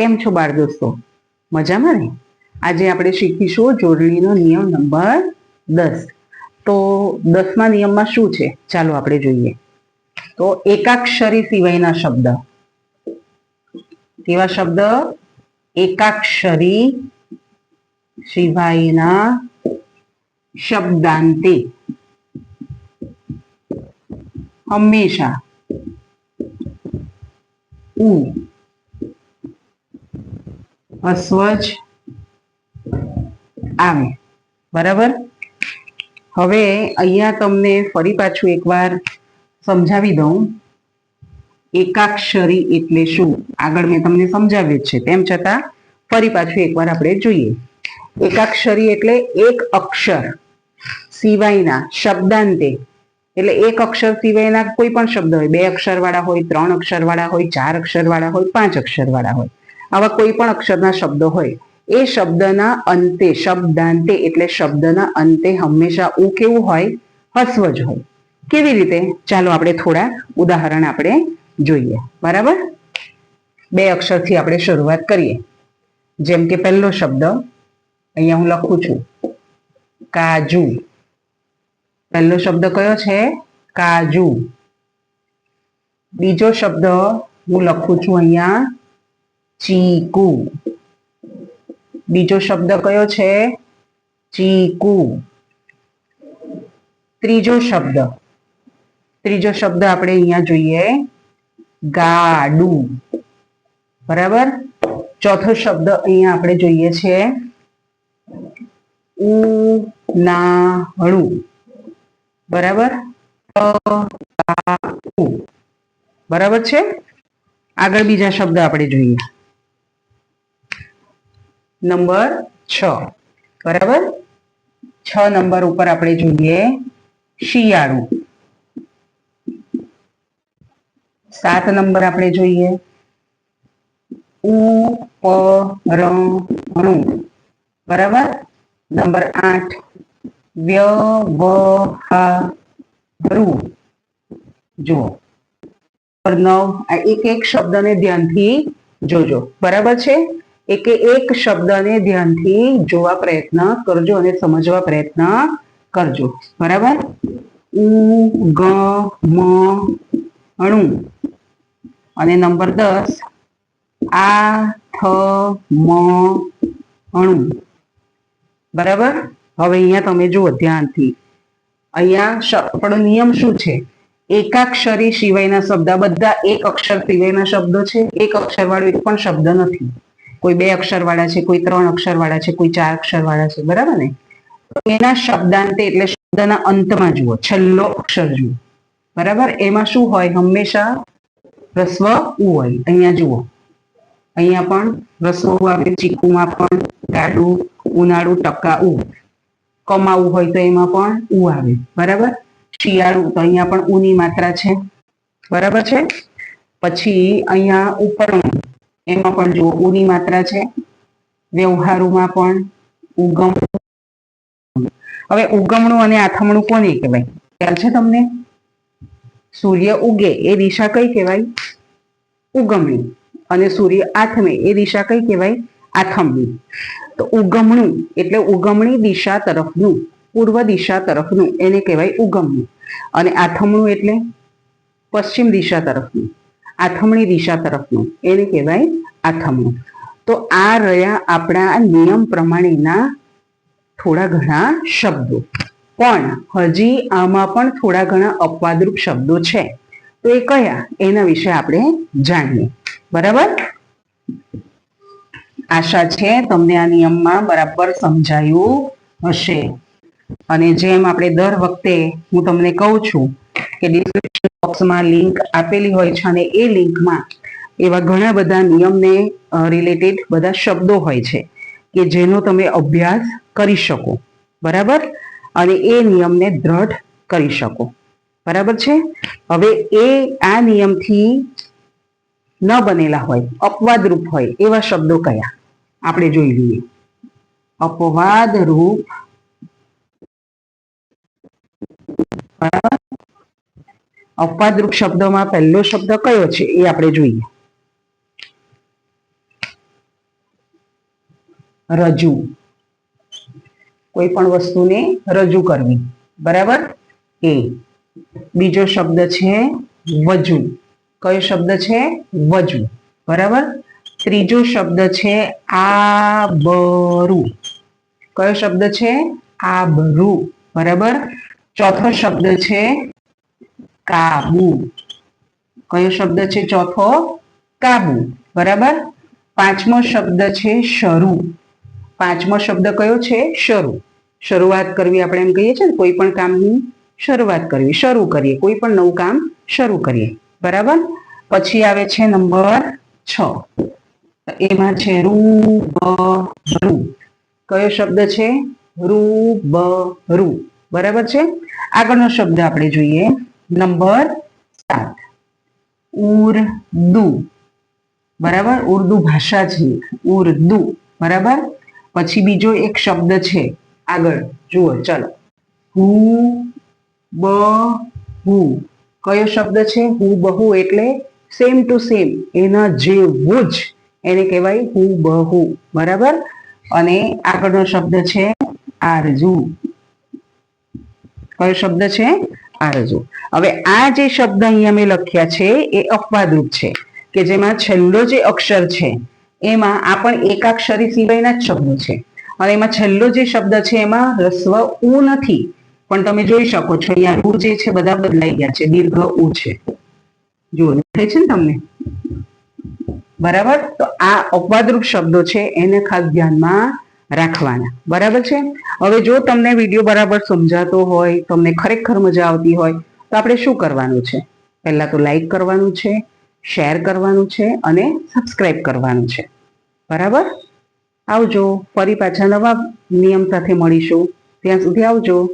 કેમ છો બાળ દોસ્તો? મજામાં ને? આજે આપણે શીખીશું જોડણીનો નિયમ નંબર દસ. તો દસમા નિયમમાં શું છે? ચાલો આપણે જોઈએ. તો એકાક્ષરી સિવાયના શબ્દ. કેવા શબ્દ? એકાક્ષરી સિવાયના શબ્દાંતે. હંમેશા. ઉ. અસ્વજ આવે. બરાબર? હવે અહીંયા તમને ફરી પાછું એકવાર સમજાવી દઉં. એકાક્ષરી એટલે શું? આગળ મેં તમને સમજાવ્યું જ છે. તેમ છતાં ફરી પાછું એકવાર આપણે જોઈએ. એકાક્ષરી એટલે એક અક્ષર સિવાયના શબ્દાંતે. એટલે એક અક્ષર સિવાયના કોઈ પણ શબ્દ હોય. બે અક્ષર વાળા હોય, ત્રણ અક્ષર વાળા હોય, ચાર અક્ષર વાળા હોય, પાંચ અક્ષર વાળા હોય. આવા કોઈ પણ અક્ષરના શબ્દો હોય. એ શબ્દના અંતે, શબ્દાંતે એટલે શબ્દના અંતે હંમેશા ઉ કેવું હોય? હસ્વ જ હોય. કેવી રીતે? ચાલો આપણે થોડા ઉદાહરણ આપણે જોઈએ. બરાબર? બે અક્ષરથી આપણે શરૂઆત કરીએ. જેમ કે પહેલો શબ્દ, અહીંયા હું લખું છું. કાજુ. પહેલો શબ્દ કયો છે? કાજુ. બીજો શબ્દ હું લખું છું અહીંયા ચીકુ. બીજો શબ્દ કયો છે? ચીકુ. ત્રીજો શબ્દ. ત્રીજો શબ્દ આપણે અહીંયા જોઈએ. ગાડું. બરાબર? ચોથો શબ્દ અહીંયા આપણે જોઈએ છે. ઉનાળું. બરાબર? બરાબર છે? આગળ બીજા શબ્દ આપણે જોઈએ. નંબર છ. બરાબર? છ નંબર ઉપર આપણે જોઈએ શિયાળું. સાત નંબર આપણે જોઈએ ઉપરણું. બરાબર? નંબર આઠ, વ્યવહારુ. જુઓ. નંબર નવ, આ એક એક શબ્દને ધ્યાનથી જોજો. બરાબર છે? એકે એક શબ્દને ધ્યાનથી જોવા પ્રયત્ન કરજો અને સમજવા પ્રયત્ન કરજો. બરાબર? ઉ, ગ, મ, અણુ. અને નંબર દસ, આ, થ, મ, અણુ. બરાબર? હવે અહીંયા તમે જુઓ ધ્યાનથી. અહીંયા આપણો નિયમ શું છે? એકાક્ષરી સિવાયના શબ્દ બધા એક અક્ષર સિવાયના શબ્દો છે. એક અક્ષર વાળો એક પણ શબ્દ નથી. કોઈ બે અક્ષર વાળા છે, કોઈ ત્રણ અક્ષર વાળા છે, કોઈ ચાર અક્ષર વાળા છે, બરાબર ને? એના શબ્દાંતે એટલે શબ્દના અંતમાં જુઓ, છેલ્લો અક્ષર જુઓ, બરાબર? એમાં શું હોય? હંમેશા રસ્વ ઉ હોય. અહીંયા જુઓ. અહીંયા પણ રસ્વ આવે, ચીકુમાં પણ ગાડું, ઉનાળું, ટકા ઉ. કમાવું હોય તો એમાં પણ ઉ આવે, બરાબર? શિયાળું તો અહીંયા પણ ઉની માત્રા છે, બરાબર છે? પછી અહીંયા ઉપરણું એમાં પણ જુઓ, ઉની માત્રા છે, વ્યવહારોમાં પણ ઉગમ હવે ઉગમણું અને આથમણું કોને કહેવાય? ખ્યાલ છે તમને? સૂર્ય ઉગે, એ દિશા કઈ કહેવાય? ઉગમણી. અને સૂર્ય આથમે, એ દિશા કઈ કહેવાય? આથમણી. તો ઉગમણું એટલે ઉગમણી દિશા તરફનું, પૂર્વ દિશા તરફનું, એને કહેવાય ઉગમણું. અને આથમણું એટલે પશ્ચિમ દિશા તરફનું. આથમણી દિશા તરફનું. એને કહેવાય આથમણું. તો આ રહ્યા આપણા નિયમ પ્રમાણેના થોડા ઘણા શબ્દો. પણ હજી આમાં પણ થોડા ઘણા અપવાદરૂપ શબ્દો છે. તો એ કયા? એના વિશે આપણે જાણીએ. બરાબર? આશા છે તમને આ નિયમમાં બરાબર સમજાયું હશે. અને જેમ આપણે દર વખતે હું તમને કહું છું કે ડિસ્ક્રિપ્શન બોક્સમાં લિંક આપેલી હોય છે અને એ લિંકમાં એવા ઘણા બધા નિયમને રિલેટેડ બધા શબ્દો હોય છે કે જેનો તમે અભ્યાસ કરી શકો. બરાબર? અને એ નિયમને દ્રઢ કરી શકો. બરાબર છે? હવે એ, આ નિયમથી ન બનેલા હોય, અપવાદરૂપ હોય એવા શબ્દો કયા? આપણે જોઈ લઈએ. અપવાદરૂપ અપવાદરૂપ શબ્દોમાં પહેલો શબ્દ કયો છે એ આપણે જોઈએ. રજૂ. કોઈ પણ વસ્તુને રજૂ કરવી. બરાબર? એ. બીજો શબ્દ છે વજુ. કયો શબ્દ છે? વજુ. બરાબર? ત્રીજો શબ્દ છે આબરૂ. કયો શબ્દ છે? આબરૂ. બરાબર? ચોથો શબ્દ છે કાબુ. કયો શબ્દ છે ચોથો? કાબુ. બરાબર? પાંચમો શબ્દ છે શરૂ. પાંચમો શબ્દ કયો છે? શરૂ. શરૂઆત કરવી આપણે એમ કહીએ છીએ ને, કોઈ પણ કામની શરૂઆત કરવી. શરૂ કરીએ. કોઈ પણ નવું કામ શરૂ કરીએ. બરાબર? પછી આવે છે નંબર છ. એમાં છે રૂ બ રૂ કયો શબ્દ છે? રૂ બ રૂ બરાબર છે? આગળનો શબ્દ આપણે જોઈએ. નંબર સાત. ઉર્દુ. બરાબર? ઉર્દુ ભાષા છે ઉર્દુ. બરાબર? પછી બીજો એક શબ્દ છે. આગળ. જુઓ, ચલો. હુ, બ, હુ. કયો શબ્દ છે? હું બહુ એટલે સેમ ટુ સેમ એના જેવું જ એને કહેવાય હુ બહુ બરાબર? અને આગળનો શબ્દ છે આરજુ. કયો શબ્દ છે? આરજુ હવે આ જે શબ્દ અહીંયા મેં લખ્યા છે, એ અપવાદરૂપ છે, કે જેમાં છેલ્લો જે અક્ષર છે, એમાં આ પણ એકાક્ષરી સિવાયના જ શબ્દો છે. અને એમાં છેલ્લો જે શબ્દ છે, એમાં રસ્વ ઉ નથી. પણ તમે જોઈ શકો છો, અહીંયા ઉ જે છે, બધા બદલાઈ ગયા છે, દીર્ઘ ઉ છે. જુઓ, દેખાય છે ને તમને? બરાબર? તો આ અપવાદરૂપ શબ્દો છે, એને ખાસ ધ્યાનમાં રાખવાના. બરાબર છે? હવે જો તમને વીડિયો બરાબર સમજાતો હોય, તમને ખરેખર મજા આવતી હોય, તો આપણે શું કરવાનું છે? પહેલાં તો લાઈક કરવાનું છે શેર કરવાનું છે અને સબસ્ક્રાઈબ કરવાનું છે. બરાબર? આવજો. ફરી પાછા નવા નિયમ સાથે મળીશું. ત્યાં સુધી આવજો.